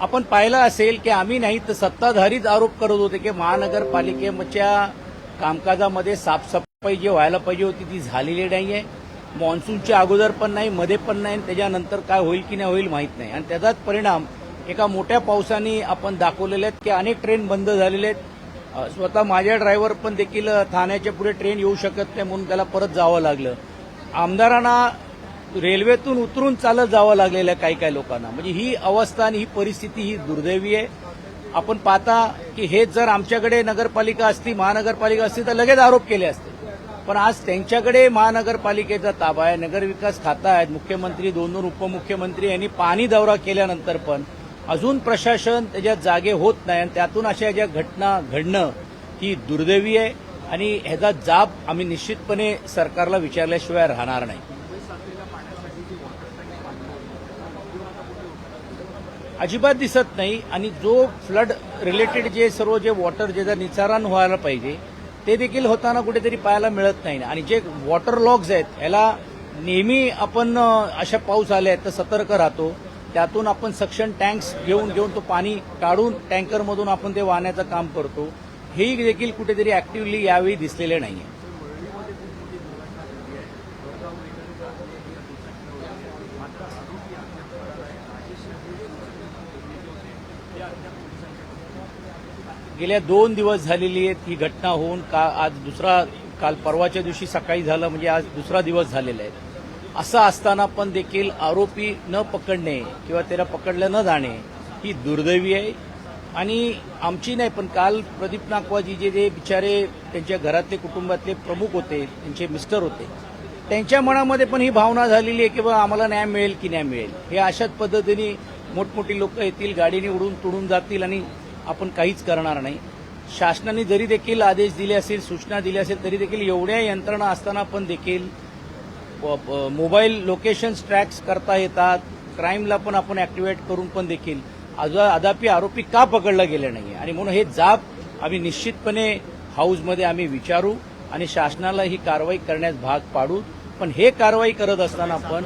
आपण पाहिलं असेल की आम्ही नाही तर सत्ताधारीच आरोप करत होते की महानगरपालिकेच्या कामकाजामध्ये साफसफाई जी व्हायला पाहिजे होती ती झालेली नाही आहे मान्सूनच्या अगोदर पण नाही मध्ये पण नाही आणि त्याच्यानंतर काय होईल की नाही होईल माहीत नाही. आणि त्याचाच परिणाम एका मोठ्या पावसाने आपण दाखवलेले आहेत की अनेक ट्रेन बंद झालेले आहेत. स्वतः माझ्या ड्रायव्हर पण देखील ठाण्याच्या पुढे ट्रेन येऊ शकत नाही म्हणून त्याला परत जावं लागलं. आमदारांना रेल्वेतून उतरून चालत जावं लागलेलं आहे काही काही लोकांना. म्हणजे ही अवस्था आणि ही परिस्थिती ही दुर्दैवी आहे. आपण पाहता की हेच जर आमच्याकडे नगरपालिका असती महानगरपालिका असती तर लगेच आरोप केले असते. पण आज त्यांच्याकडे महानगरपालिकेचा ताबा आहे नगरविकास खाता आहे मुख्यमंत्री दोन दोन उपमुख्यमंत्री यांनी पाणी दौरा केल्यानंतर पण अजून प्रशासन त्याच्या जागे होत नाही आणि त्यातून अशा ज्या घटना घडणं ही दुर्दैवी आहे. आणि ह्याचा जाब आम्ही निश्चितपणे सरकारला विचारल्याशिवाय राहणार नाही. अजिबात दिसत नाही आणि जो फ्लड रिलेटेड जे सर्व जे वॉटर जे निचारण व्हायला पाहिजे ते देखील होताना कुठेतरी पाहायला मिळत नाही. आणि जे वॉटर लॉग्स आहेत याला नेहमी आपण अशा पाऊस आले तर सतर्क राहतो. त्यातून आपण सक्शन टँक्स घेऊन घेऊन तो पाणी काढून टँकरमधून आपण ते वाहण्याचं काम करतो. हेही देखील कुठेतरी ऍक्टिव्हली यावेळी दिसलेले नाहीये. गेल्या दोन दिवस झालेली आहेत ही घटना होऊन का आज दुसरा काल परवाच्या दिवशी सकाळी झालं म्हणजे आज दुसरा दिवस झालेला आहे. असं असताना पण देखील आरोपी न पकडणे किंवा त्याला पकडलं न जाणे ही दुर्दैवी आहे. आणि आमची नाही पण काल प्रदीप नागवाजी जे जे बिचारे त्यांच्या घरातले कुटुंबातले प्रमुख होते त्यांचे मिस्टर होते त्यांच्या मनामध्ये पण ही भावना झालेली आहे की बा आम्हाला न्याय मिळेल की न्याय मिळेल. हे अशाच पद्धतीने मोठमोठी लोक येतील गाडीने उडून तुडून जातील आणि आपण काहीच करणार नाही. शासनाने जरी देखील आदेश दिले असेल सूचना दिल्या असेल तरी देखील एवढ्या यंत्रणा असताना पण देखील मोबाईल लोकेशन्स ट्रॅक्स करता येतात. क्राईमला पण आपण ऍक्टिव्हेट करून पण देखील आज अद्यापी आरोपी का पकडला गेले नाही आणि म्हणून हे जाब आम्ही निश्चितपणे हाऊसमध्ये आम्ही विचारू आणि शासनाला ही कारवाई करण्यास भाग पाडू. पण हे कारवाई करत असताना आपण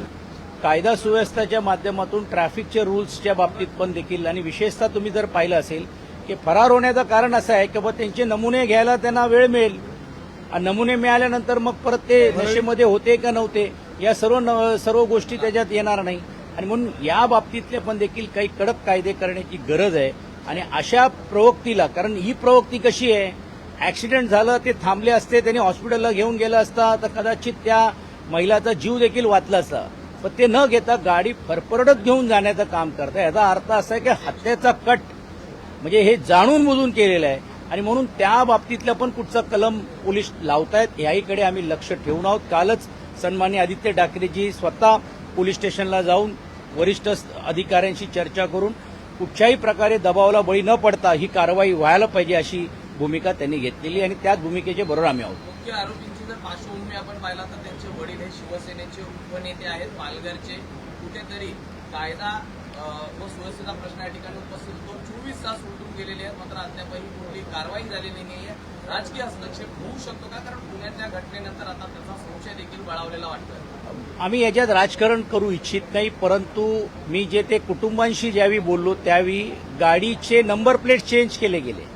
कायदा सुव्यवस्थेच्या माध्यमातून ट्रॅफिकच्या रूल्सच्या बाबतीत पण देखील आणि विशेषतः तुम्ही जर पाहिलं असेल की फरार होण्याचं कारण असं आहे की बा त्यांचे नमुने घ्यायला त्यांना वेळ मिळेल. आणि नमुने मिळाल्यानंतर मग परत ते नशेमध्ये होते का नव्हते या सर्व सर्व गोष्टी त्याच्यात येणार नाही. आणि म्हणून या बाबतीतले पण देखील काही कडक कायदे करण्याची गरज आहे. आणि अशा प्रवृत्तीला कारण ही प्रवृत्ती कशी आहे? ऍक्सिडेंट झालं ते थांबले असते त्यांनी हॉस्पिटलला घेऊन गेलं असता तर कदाचित त्या महिलाचा जीव देखील वाचला असता. पण ते न घेता गाडी फरफरडत घेऊन जाण्याचं काम करतं याचा अर्थ असा आहे की हत्याचा कट म्हणजे हे जाणून बुजून केलेलं आहे. आणि म्हणून त्या बाबतीतलं पण कुठचा कलम पोलीस लावतायत याहीकडे आम्ही लक्ष ठेवून आहोत. कालच सन्मान्य आदित्य ठाकरेजी स्वतः पोलीस स्टेशनला जाऊन वरिष्ठ अधिकाऱ्यांशी चर्चा करून कुठच्याही प्रकारे दबावाला बळी न पडता ही कारवाई व्हायला पाहिजे अशी भूमिका त्यांनी घेतलेली आणि त्याच भूमिकेचे बरोबर आम्ही आहोत. मुख्य आरोपींची जर पार्श्वभूमी आपण पाहिला तर त्यांचे वडील हे शिवसेनेचे उपनेते आहेत पालघरचे. कुठेतरी कायदा व सुरक्षेचा प्रश्न या ठिकाणी उपस्थित होतो. चोवीस तास उलटून गेलेले आहेत मात्र अद्यापही कुठली कारवाई झालेली नाही आहे राजकीय हस्तक्षेप होऊ शकतो का? कारण पुण्यातल्या घटनेनंतर आता त्याचा संशय देखील बळावलेला वाटतोय. आम्ही याच्यात राजकारण करू इच्छित नाही परंतु मी जे ते कुटुंबांशी ज्यावेळी बोललो त्यावेळी गाडीचे नंबर प्लेट चेंज केले गेले.